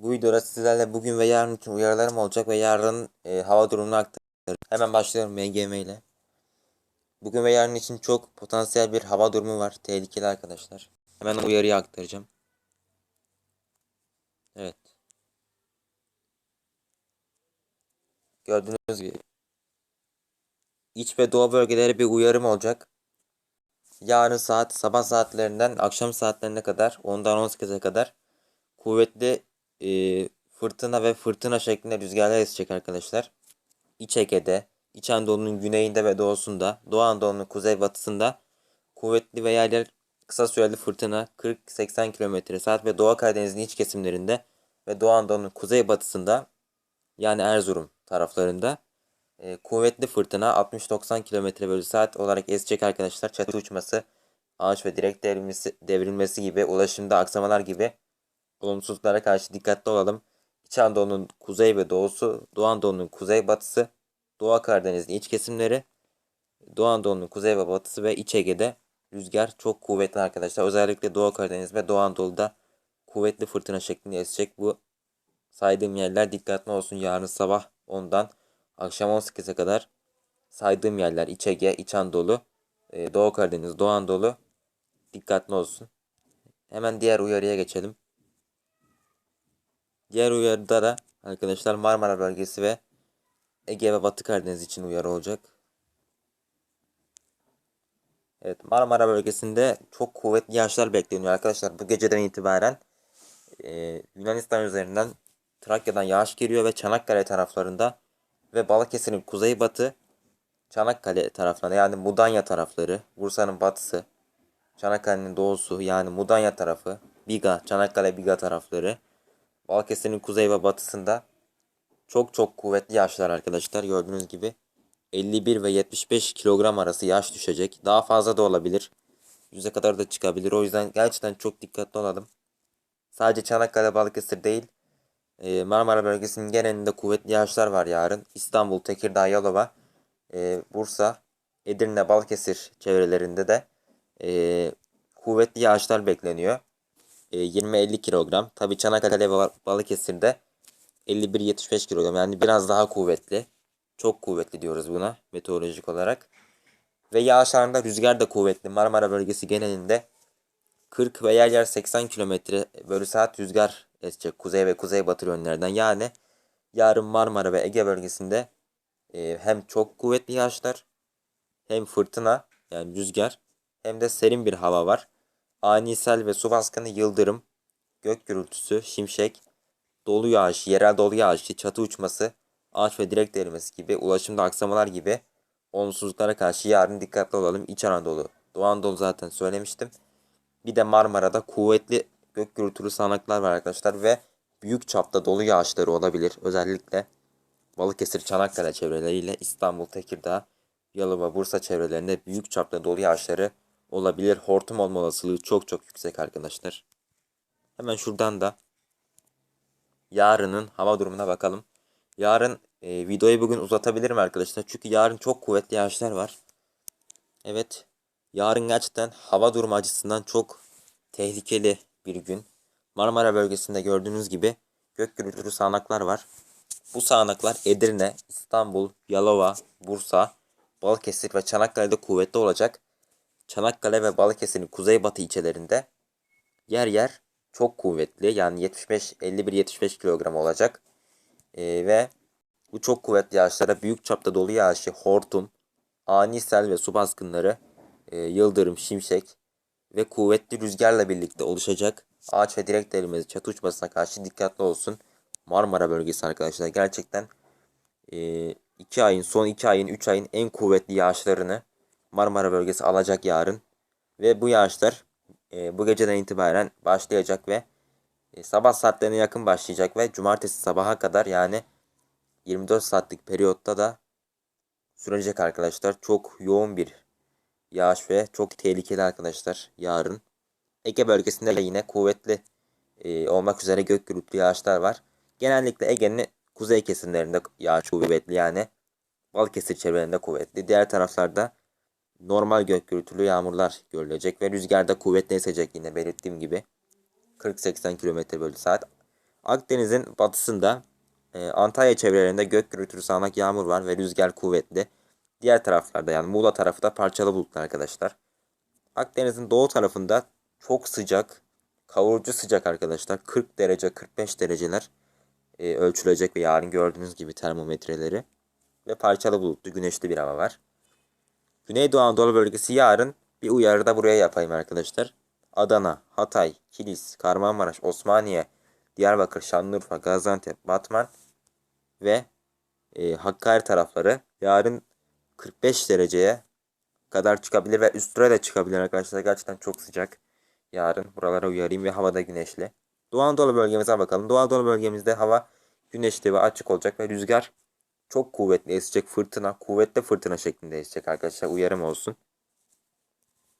Bu videoda sizlerle bugün ve yarın için uyarılarım olacak ve yarın e, hava durumunu aktaracağım. Hemen başlıyorum MGM ile. Bugün ve yarın için çok potansiyel bir hava durumu var. Tehlikeli arkadaşlar. Hemen uyarıyı aktaracağım. Evet. Gördüğünüz gibi. İç ve doğu bölgelere bir uyarım olacak. Yarın saat sabah saatlerinden akşam saatlerine kadar 10'dan 18'e kadar kuvvetli e, fırtına ve fırtına şeklinde rüzgarlar esecek arkadaşlar. İç Ege'de, İç Anadolu'nun güneyinde ve doğusunda, Doğu Anadolu'nun kuzeybatısında kuvvetli ve yer yer kısa süreli fırtına 40-80 km saat ve Doğu Karadeniz'in iç kesimlerinde ve Doğu Anadolu'nun kuzeybatısında yani Erzurum taraflarında e, kuvvetli fırtına 60-90 km bölü saat olarak esecek arkadaşlar. Çatı uçması, ağaç ve direk devrilmesi, devrilmesi gibi, ulaşımda aksamalar gibi olumsuzluklara karşı dikkatli olalım. İç Anadolu'nun kuzey ve doğusu, Doğu Anadolu'nun kuzey batısı, Doğu Karadeniz'in iç kesimleri, Doğu Anadolu'nun kuzey ve batısı ve İç Ege'de rüzgar çok kuvvetli arkadaşlar. Özellikle Doğu Karadeniz ve Doğu Anadolu'da kuvvetli fırtına şeklinde esecek. Bu saydığım yerler dikkatli olsun. Yarın sabah 10'dan akşam 18'e kadar saydığım yerler İç Ege, İç Anadolu, e, Doğu Karadeniz, Doğu Anadolu dikkatli olsun. Hemen diğer uyarıya geçelim. Diğer uyarıda da arkadaşlar Marmara bölgesi ve Ege ve Batı Karadeniz için uyarı olacak. Evet Marmara bölgesinde çok kuvvetli yağışlar bekleniyor arkadaşlar. Bu geceden itibaren e, Yunanistan üzerinden Trakya'dan yağış geliyor ve Çanakkale taraflarında ve Balıkesir'in kuzeybatı Çanakkale taraflarında yani Mudanya tarafları, Bursa'nın batısı, Çanakkale'nin doğusu yani Mudanya tarafı, Biga, Çanakkale Biga tarafları, Balıkesir'in kuzey ve batısında çok çok kuvvetli yağışlar arkadaşlar. Gördüğünüz gibi 51 ve 75 kilogram arası yağış düşecek. Daha fazla da olabilir. Yüze kadar da çıkabilir. O yüzden gerçekten çok dikkatli olalım. Sadece Çanakkale, Balıkesir değil. e, Marmara bölgesinin genelinde kuvvetli yağışlar var yarın. İstanbul, Tekirdağ, Yalova, e, Bursa, Edirne, Balıkesir çevrelerinde de e, kuvvetli yağışlar bekleniyor. E, 20-50 kilogram. Tabi Çanakkale ve Balıkesir'de 51-75 kilogram. Yani biraz daha kuvvetli. Çok kuvvetli diyoruz buna meteorolojik olarak. Ve yağışlarında rüzgar da kuvvetli. Marmara bölgesi genelinde 40 ve yer yer 80 km bölü saat rüzgar esecek kuzey ve kuzeybatı yönlerden. Yani yarın Marmara ve Ege bölgesinde e, hem çok kuvvetli yağışlar hem fırtına yani rüzgar hem de serin bir hava var. Ani sel ve su baskını, yıldırım, gök gürültüsü, şimşek, dolu yağış, yerel dolu yağışı, çatı uçması, ağaç ve direk derilmesi gibi ulaşımda aksamalar gibi olumsuzluklara karşı yarın dikkatli olalım. İç Anadolu, Doğu Anadolu zaten söylemiştim. Bir de Marmara'da kuvvetli gök gürültülü sağanaklar var arkadaşlar ve büyük çapta dolu yağışları olabilir. Özellikle Balıkesir, Çanakkale çevreleriyle İstanbul, Tekirdağ, Yalova, Bursa çevrelerinde büyük çapta dolu yağışları olabilir. Hortum olma olasılığı çok çok yüksek arkadaşlar. Hemen şuradan da yarının hava durumuna bakalım. Yarın e, videoyu bugün uzatabilirim arkadaşlar. Çünkü yarın çok kuvvetli yağışlar var. Evet. Yarın gerçekten hava durumu açısından çok tehlikeli bir gün. Marmara bölgesinde gördüğünüz gibi gök gürültülü sağanaklar var. Bu sağanaklar Edirne, İstanbul, Yalova, Bursa, Balıkesir ve Çanakkale'de kuvvetli olacak. Çanakkale ve Balıkesir'in kuzeybatı ilçelerinde yer yer çok kuvvetli yani 75 51-75 kilogram olacak. Ee, ve bu çok kuvvetli yağışlara büyük çapta dolu yağışı, hortum, ani sel ve su baskınları, e, yıldırım, şimşek ve kuvvetli rüzgarla birlikte oluşacak ağaç ve direk derilmesi, çatı uçmasına karşı dikkatli olsun. Marmara bölgesi arkadaşlar gerçekten 2 ayın son 2 ayın 3 ayın en kuvvetli yağışlarını Marmara bölgesi alacak yarın. Ve bu yağışlar e, bu geceden itibaren başlayacak ve e, sabah saatlerine yakın başlayacak ve cumartesi sabaha kadar yani 24 saatlik periyotta da sürecek arkadaşlar. Çok yoğun bir yağış ve çok tehlikeli arkadaşlar yarın. Ege bölgesinde de yine kuvvetli e, olmak üzere gök gürültülü yağışlar var. Genellikle Ege'nin kuzey kesimlerinde yağış kuvvetli yani Balıkesir çevrelerinde kuvvetli. Diğer taraflarda normal gök gürültülü yağmurlar görülecek ve rüzgarda kuvvetli esecek yine belirttiğim gibi. 40-80 km bölü saat. Akdeniz'in batısında e, Antalya çevrelerinde gök gürültülü sağanak yağmur var ve rüzgar kuvvetli. Diğer taraflarda yani Muğla tarafı da parçalı bulutlu arkadaşlar. Akdeniz'in doğu tarafında çok sıcak, kavurucu sıcak arkadaşlar. 40 derece, 45 dereceler e, ölçülecek ve yarın gördüğünüz gibi termometreleri. Ve parçalı bulutlu, güneşli bir hava var. Güneydoğu Anadolu bölgesi yarın bir uyarı da buraya yapayım arkadaşlar. Adana, Hatay, Kilis, Kahramanmaraş, Osmaniye, Diyarbakır, Şanlıurfa, Gaziantep, Batman ve e, Hakkari tarafları yarın 45 dereceye kadar çıkabilir ve üstüne de çıkabilir arkadaşlar. Gerçekten çok sıcak. Yarın buralara uyarayım ve havada güneşli. Doğu Anadolu bölgemize bakalım. Doğu Anadolu bölgemizde hava güneşli ve açık olacak ve rüzgar çok kuvvetli esecek fırtına, kuvvetli fırtına şeklinde esecek arkadaşlar. Uyarım olsun.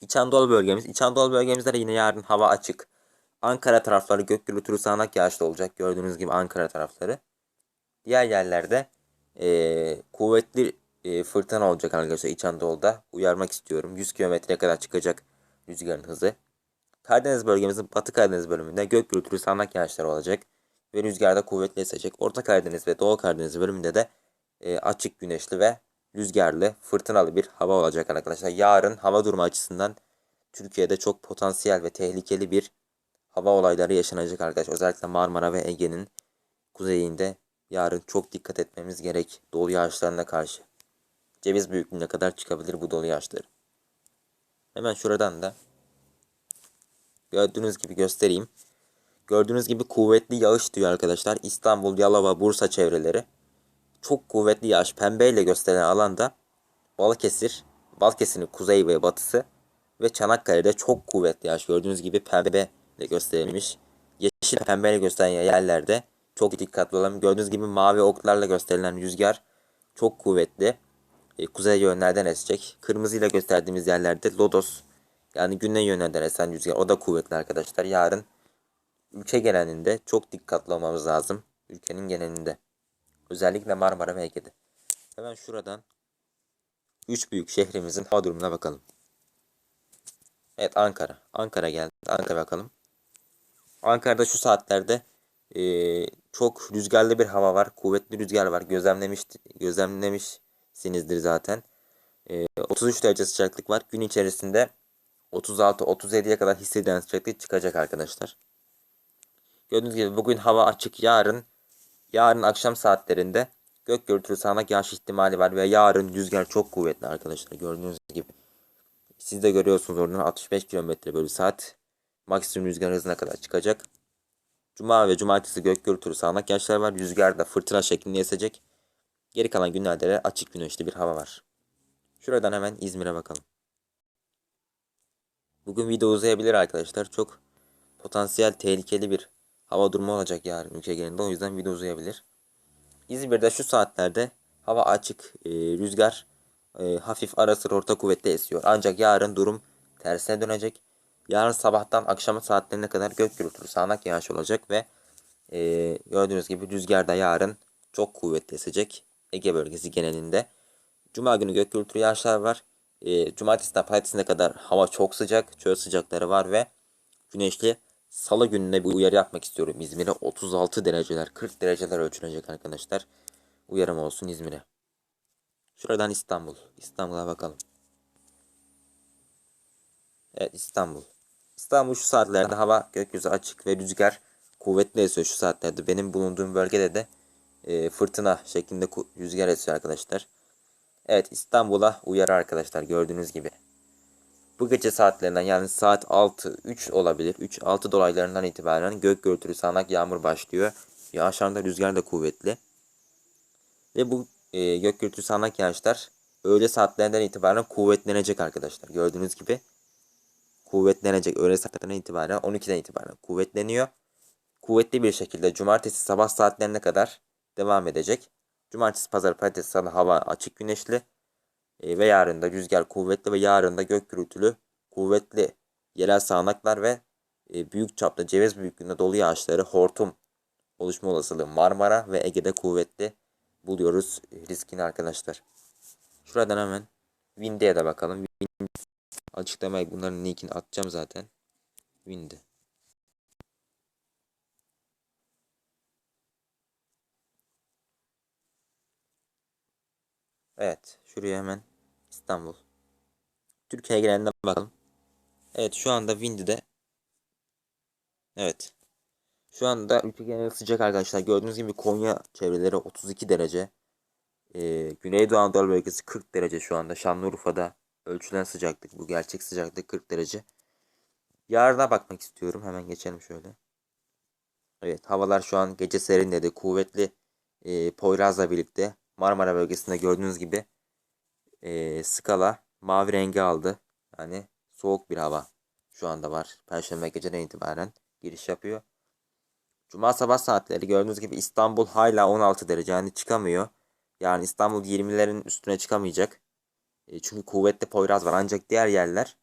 İç Anadolu bölgemiz. İç Anadolu bölgemizde de yine yarın hava açık. Ankara tarafları gök gürültülü sağanak yağışlı olacak. Gördüğünüz gibi Ankara tarafları. Diğer yerlerde eee, kuvvetli eee, fırtına olacak arkadaşlar İç Anadolu'da. Uyarmak istiyorum. 100 kilometreye kadar çıkacak rüzgarın hızı. Karadeniz bölgemizin Batı Karadeniz bölümünde gök gürültülü sağanak yağışlar olacak. Ve rüzgarda kuvvetli esecek. Orta Karadeniz ve Doğu Karadeniz bölümünde de eee, açık güneşli ve rüzgarlı, fırtınalı bir hava olacak arkadaşlar. Yarın hava durumu açısından Türkiye'de çok potansiyel ve tehlikeli bir hava olayları yaşanacak arkadaşlar. Özellikle Marmara ve Ege'nin kuzeyinde yarın çok dikkat etmemiz gerek dolu yağışlarına karşı. Ceviz büyüklüğüne kadar çıkabilir bu dolu yağışları. Hemen şuradan da gördüğünüz gibi göstereyim. Gördüğünüz gibi kuvvetli yağış diyor arkadaşlar. İstanbul, Yalova, Bursa çevreleri. Çok kuvvetli yağış pembeyle gösterilen alanda Balıkesir, Balıkesir'in kuzey ve batısı ve Çanakkale'de çok kuvvetli yağış. Gördüğünüz gibi pembe ile gösterilmiş. Yeşil pembeyle gösterilen yerlerde çok dikkatli olalım. Gördüğünüz gibi mavi oklarla gösterilen rüzgar çok kuvvetli. E, kuzey yönlerden esecek. Kırmızıyla gösterdiğimiz yerlerde lodos yani güney yönlerden esen rüzgar. O da kuvvetli arkadaşlar. Yarın ülke genelinde çok dikkatli olmamız lazım. Ülkenin genelinde. Özellikle Marmara ve Ege'de. Hemen şuradan 3 büyük şehrimizin hava durumuna bakalım. Evet Ankara. Ankara geldi. Ankara bakalım. Ankara'da şu saatlerde eee, çok rüzgarlı bir hava var. Kuvvetli rüzgar var. Gözlemlemiş, gözlemlemişsinizdir zaten. Eee, 33 derece sıcaklık var. Gün içerisinde 36-37'ye kadar hissedilen sıcaklık çıkacak arkadaşlar. Gördüğünüz gibi bugün hava açık. Yarın yarın akşam saatlerinde gök gürültülü sağanak yağış ihtimali var ve yarın rüzgar çok kuvvetli arkadaşlar. Gördüğünüz gibi. Siz de görüyorsunuz oradan 65 km bölü saat maksimum rüzgar hızına kadar çıkacak. Cuma ve cumartesi gök gürültülü sağanak yağışlar var. Rüzgar da fırtına şeklinde esecek. Geri kalan günlerde de açık güneşli bir hava var. Şuradan hemen İzmir'e bakalım. Bugün video uzayabilir arkadaşlar. Çok potansiyel tehlikeli bir hava durumu olacak yarın ülke genelinde. O yüzden video uzayabilir. İzmir'de şu saatlerde hava açık, e, rüzgar e, hafif ara sıra orta kuvvetli esiyor. Ancak yarın durum tersine dönecek. Yarın sabahtan akşam saatlerine kadar gök gürültülü sağanak yağış olacak ve e, gördüğünüz gibi rüzgar da yarın çok kuvvetli esecek Ege bölgesi genelinde. Cuma günü gök gürültülü yağışlar var. E, cumartesiden pazartesine kadar hava çok sıcak, çöl sıcakları var ve güneşli. Salı gününe bir uyarı yapmak istiyorum İzmir'e. 36 dereceler, 40 dereceler ölçülecek arkadaşlar. Uyarım olsun İzmir'e. Şuradan İstanbul. İstanbul'a bakalım. Evet İstanbul. İstanbul şu saatlerde hava gökyüzü açık ve rüzgar kuvvetli esiyor şu saatlerde. Benim bulunduğum bölgede de e, fırtına şeklinde rüzgar esiyor arkadaşlar. Evet İstanbul'a uyarı arkadaşlar gördüğünüz gibi. Bu gece saatlerinden yani saat 6-3 olabilir. 3-6 dolaylarından itibaren gök gürültülü sağanak yağmur başlıyor. Yağışlarda rüzgar da kuvvetli. Ve bu e, gök gürültülü sağanak yağışlar öğle saatlerinden itibaren kuvvetlenecek arkadaşlar. Gördüğünüz gibi kuvvetlenecek. Öğle saatlerinden itibaren 12'den itibaren kuvvetleniyor. Kuvvetli bir şekilde cumartesi sabah saatlerine kadar devam edecek. Cumartesi, pazar, pazartesi, salı hava açık güneşli. E, ve yarın da rüzgar kuvvetli ve yarın da gök gürültülü kuvvetli yerel sağanaklar ve e, büyük çapta ceviz büyüklüğünde dolu yağışları hortum oluşma olasılığı Marmara ve Ege'de kuvvetli buluyoruz riskini arkadaşlar. Şuradan hemen Windy'ye de bakalım. Windy açıklamayı bunların linkini atacağım zaten. Windy. Evet. Şuraya hemen İstanbul. Türkiye geneline bakalım. Evet şu anda Windy'de. Evet. Şu anda ülke geneli sıcak arkadaşlar. Gördüğünüz gibi Konya çevreleri 32 derece. Ee, Güneydoğu Anadolu bölgesi 40 derece şu anda. Şanlıurfa'da ölçülen sıcaklık. Bu gerçek sıcaklık 40 derece. Yarına bakmak istiyorum. Hemen geçelim şöyle. Evet havalar şu an gece serinledi. Kuvvetli e, Poyraz'la birlikte Marmara bölgesinde gördüğünüz gibi e, skala mavi rengi aldı. Yani soğuk bir hava şu anda var. Perşembe geceden itibaren giriş yapıyor. Cuma sabah saatleri gördüğünüz gibi İstanbul hala 16 derece yani çıkamıyor. Yani İstanbul 20'lerin üstüne çıkamayacak. E, çünkü kuvvetli Poyraz var ancak diğer yerler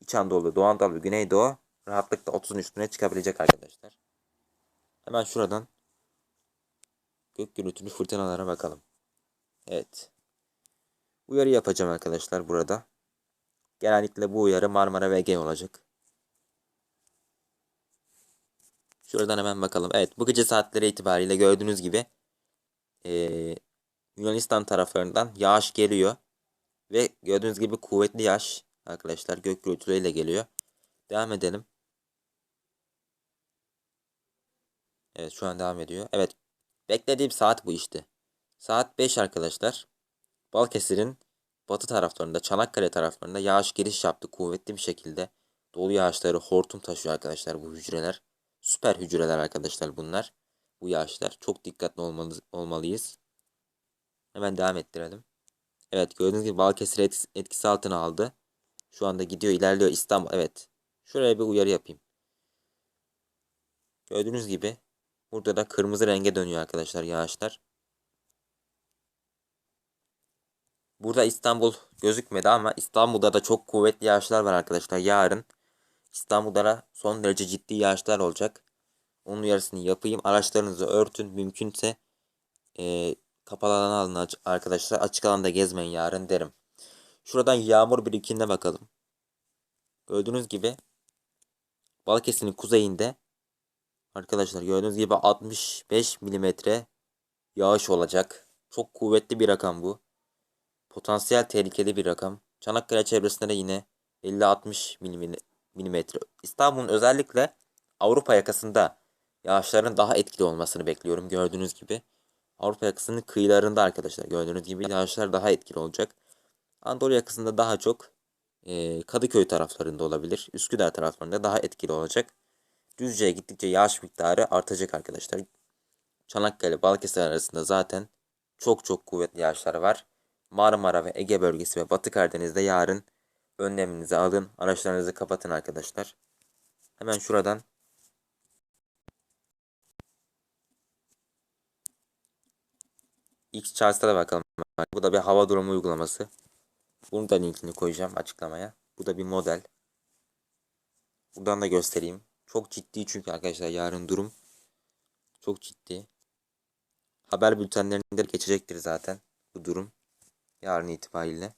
İç Anadolu, Doğu Anadolu, Güneydoğu rahatlıkla 30'un üstüne çıkabilecek arkadaşlar. Hemen şuradan gök gürültülü fırtınalara bakalım. Evet. Uyarı yapacağım arkadaşlar burada. Genellikle bu uyarı Marmara Ege olacak. Şuradan hemen bakalım. Evet bu gece saatleri itibariyle gördüğünüz gibi ee, Yunanistan taraflarından yağış geliyor. Ve gördüğünüz gibi kuvvetli yağış arkadaşlar gök gürültüleriyle geliyor. Devam edelim. Evet şu an devam ediyor. Evet beklediğim saat bu işte. Saat 5 arkadaşlar. Balıkesir'in batı taraflarında Çanakkale taraflarında yağış giriş yaptı kuvvetli bir şekilde. Dolu yağışları hortum taşıyor arkadaşlar bu hücreler. Süper hücreler arkadaşlar bunlar. Bu yağışlar. Çok dikkatli olmalı, olmalıyız. Hemen devam ettirelim. Evet gördüğünüz gibi Balıkesir etkisi, etkisi altına aldı. Şu anda gidiyor ilerliyor İstanbul. Evet. Şuraya bir uyarı yapayım. Gördüğünüz gibi burada da kırmızı renge dönüyor arkadaşlar yağışlar. Burada İstanbul gözükmedi ama İstanbul'da da çok kuvvetli yağışlar var arkadaşlar. Yarın İstanbul'da da son derece ciddi yağışlar olacak. Onun uyarısını yapayım. Araçlarınızı örtün. Mümkünse e, kapalı alana alın arkadaşlar. Açık alanda gezmeyin yarın derim. Şuradan yağmur birikimine bakalım. Gördüğünüz gibi Balıkesir'in kuzeyinde arkadaşlar gördüğünüz gibi 65 milimetre yağış olacak. Çok kuvvetli bir rakam bu. Potansiyel tehlikeli bir rakam. Çanakkale çevresinde de yine 50-60 milimetre. İstanbul'un özellikle Avrupa yakasında yağışların daha etkili olmasını bekliyorum gördüğünüz gibi. Avrupa yakasının kıyılarında arkadaşlar gördüğünüz gibi yağışlar daha etkili olacak. Anadolu yakasında daha çok e, Kadıköy taraflarında olabilir. Üsküdar taraflarında daha etkili olacak. Düzce'ye gittikçe yağış miktarı artacak arkadaşlar. Çanakkale, Balıkesir arasında zaten çok çok kuvvetli yağışlar var. Marmara ve Ege bölgesi ve Batı Karadeniz'de yarın önleminizi alın. Araçlarınızı kapatın arkadaşlar. Hemen şuradan X Charts'ta da bakalım. Bu da bir hava durumu uygulaması. Bunu da linkini koyacağım açıklamaya. Bu da bir model. Buradan da göstereyim. Çok ciddi çünkü arkadaşlar yarın durum. Çok ciddi. Haber bültenlerinde geçecektir zaten bu durum. Yarın itibariyle.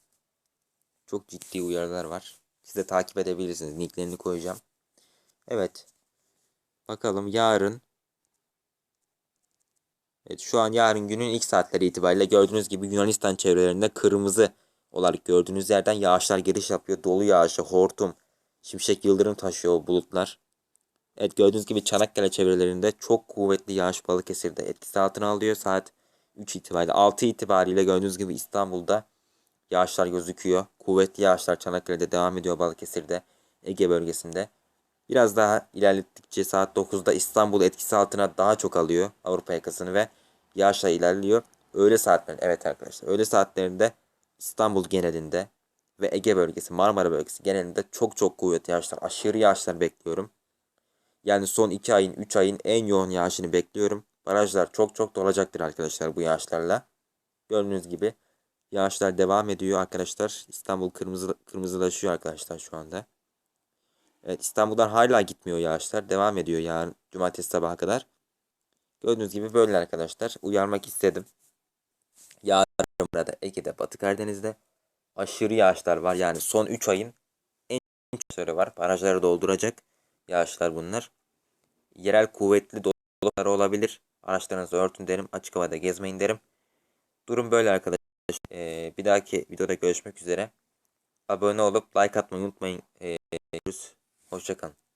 Çok ciddi uyarılar var. Siz de takip edebilirsiniz. Linklerini koyacağım. Evet. Bakalım yarın Evet şu an yarın günün ilk saatleri itibariyle gördüğünüz gibi Yunanistan çevrelerinde kırmızı olarak gördüğünüz yerden yağışlar giriş yapıyor. Dolu yağışı, hortum, şimşek yıldırım taşıyor bulutlar. Evet gördüğünüz gibi Çanakkale çevrelerinde çok kuvvetli yağış Balıkesir'de etkisi altına alıyor. Saat 3 itibariyle 6 itibariyle gördüğünüz gibi İstanbul'da yağışlar gözüküyor. Kuvvetli yağışlar Çanakkale'de devam ediyor Balıkesir'de, Ege bölgesinde. Biraz daha ilerlettikçe saat 9'da İstanbul etkisi altına daha çok alıyor Avrupa yakasını ve yağışla ilerliyor. Öğle saatlerinde evet arkadaşlar öğle saatlerinde İstanbul genelinde ve Ege bölgesi Marmara bölgesi genelinde çok çok kuvvetli yağışlar aşırı yağışlar bekliyorum. Yani son 2 ayın 3 ayın en yoğun yağışını bekliyorum. Barajlar çok çok dolacaktır arkadaşlar bu yağışlarla. Gördüğünüz gibi yağışlar devam ediyor arkadaşlar. İstanbul kırmızı kırmızılaşıyor arkadaşlar şu anda. Evet İstanbul'dan hala gitmiyor yağışlar. Devam ediyor yarın cumartesi sabaha kadar. Gördüğünüz gibi böyle arkadaşlar. Uyarmak istedim. Yarın burada Ege'de, Batı Karadeniz'de aşırı yağışlar var. Yani son 3 ayın en çok var. Barajları dolduracak yağışlar bunlar. Yerel kuvvetli doluları olabilir. Araçlarınızı örtün derim. Açık havada gezmeyin derim. Durum böyle arkadaşlar. Ee, bir dahaki videoda görüşmek üzere. Abone olup like atmayı unutmayın. Ee, Hoşçakalın.